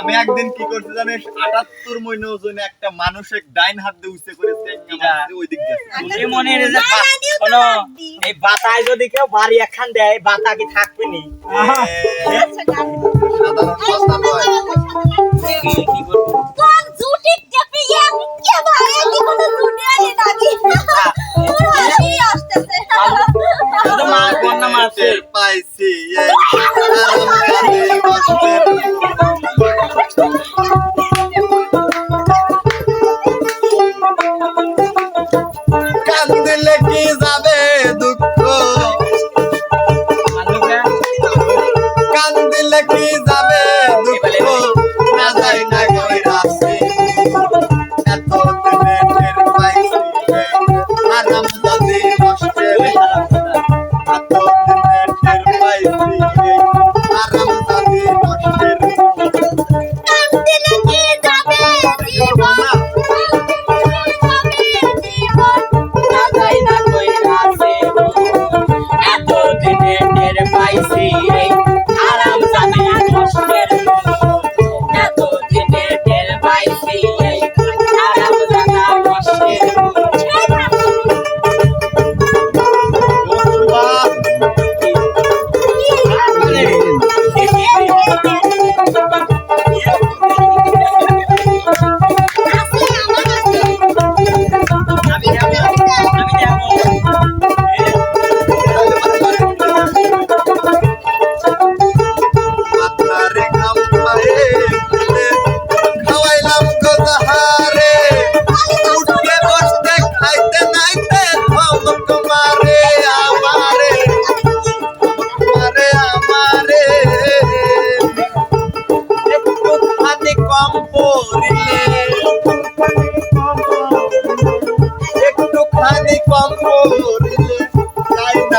আমি একদিন কি করতে জানিস? আটাত্তর মইন ওজনে একটা মানুষের ডাইন হাত দিয়ে উঠতে করেছে ওই দিক দিয়ে। মনে এই বাতায় যদি কেউ বাড়ি একখান দেয় বাতা কি থাকবে নি? সাধারণ কথা নয়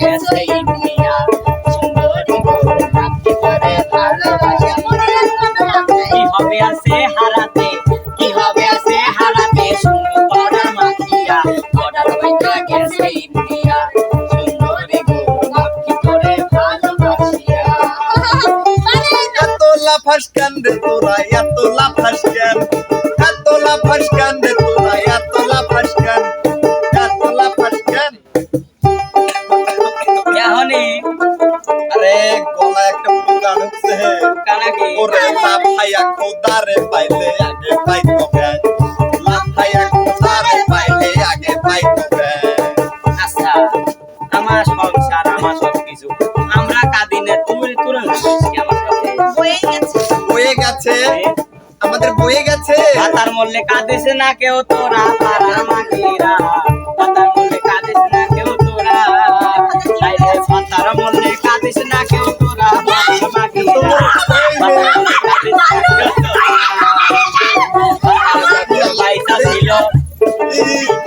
গেছে ইন্ডিয়া সুন্দরী আছে হারাতে? কি আছে হারাতে? শুনো পড়া ইন্ডিয়া সুন্দরী গরু নাকি আচ্ছা আমার সংসার আমার সব কিছু। আমরা তুমি বয়ে গেছে। আমাদের বয়ে গেছে? মাথার মল্লে কাঁদেছে না কেউ তোরা তারা মাগিরা Thank you.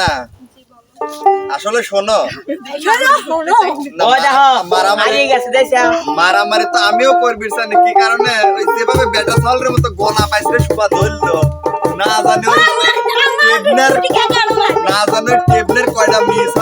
না। আসলে শোনো। মারামারি তো আমিও করবি কি কারণে? যেভাবে বেটা সালের মতো গলা পাইছে সুবা ধরলো। না জানি না জানি টেবলের কয়টা মিস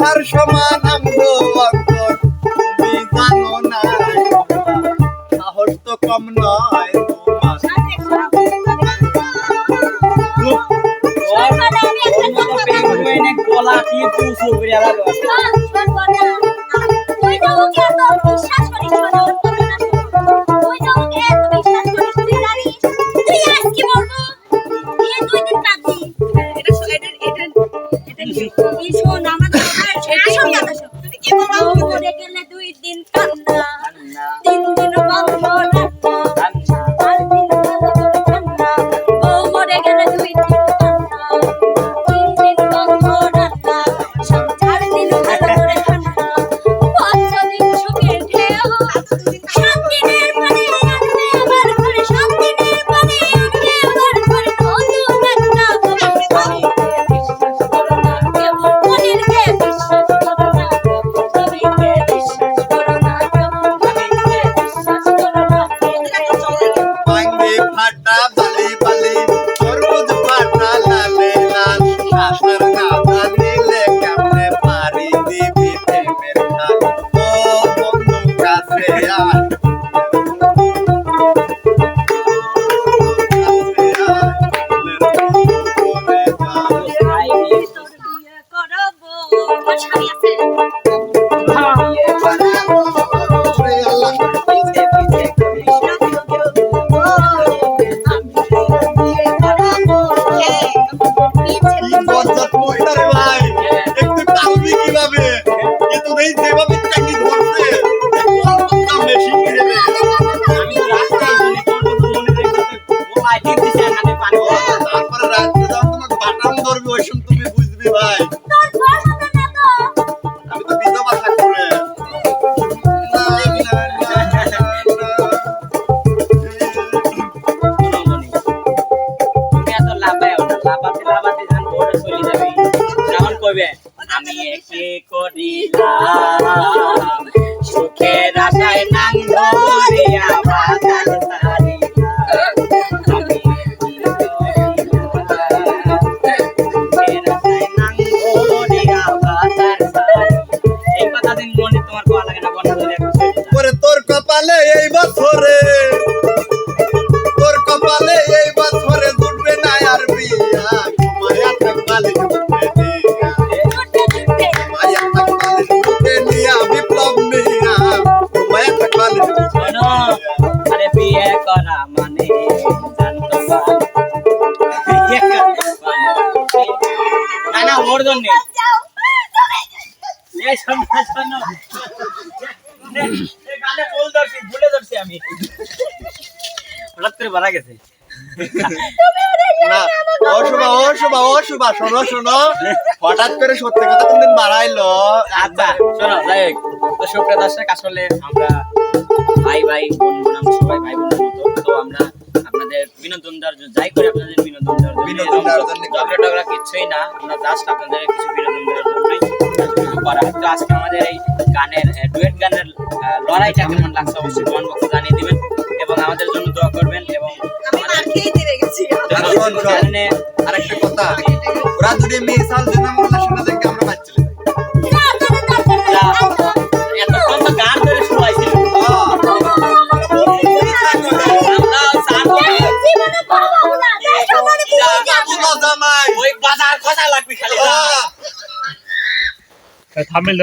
তাহার সমান আমগো অঙ্কন তুমি জানো না সাহস তো কম নয় গলা দিয়ে তুসুর করে আলাদা একে করিলাম। সুখের আশায় নাম ধরিয়া আমি। গেছে। যাই আপনাদের বিনোদন বিনোদন কিছুই না। আমরা আমাদের এই গানের ডুয়েট গানের লড়াইটা কেমন লাগছে অবশ্যই কমেন্ট বক্সে জানিয়ে দিবেন এবং আমাদের জন্য দোয়া করবেন এবং আরেকটা বাজার লাগবে খালি। থামেল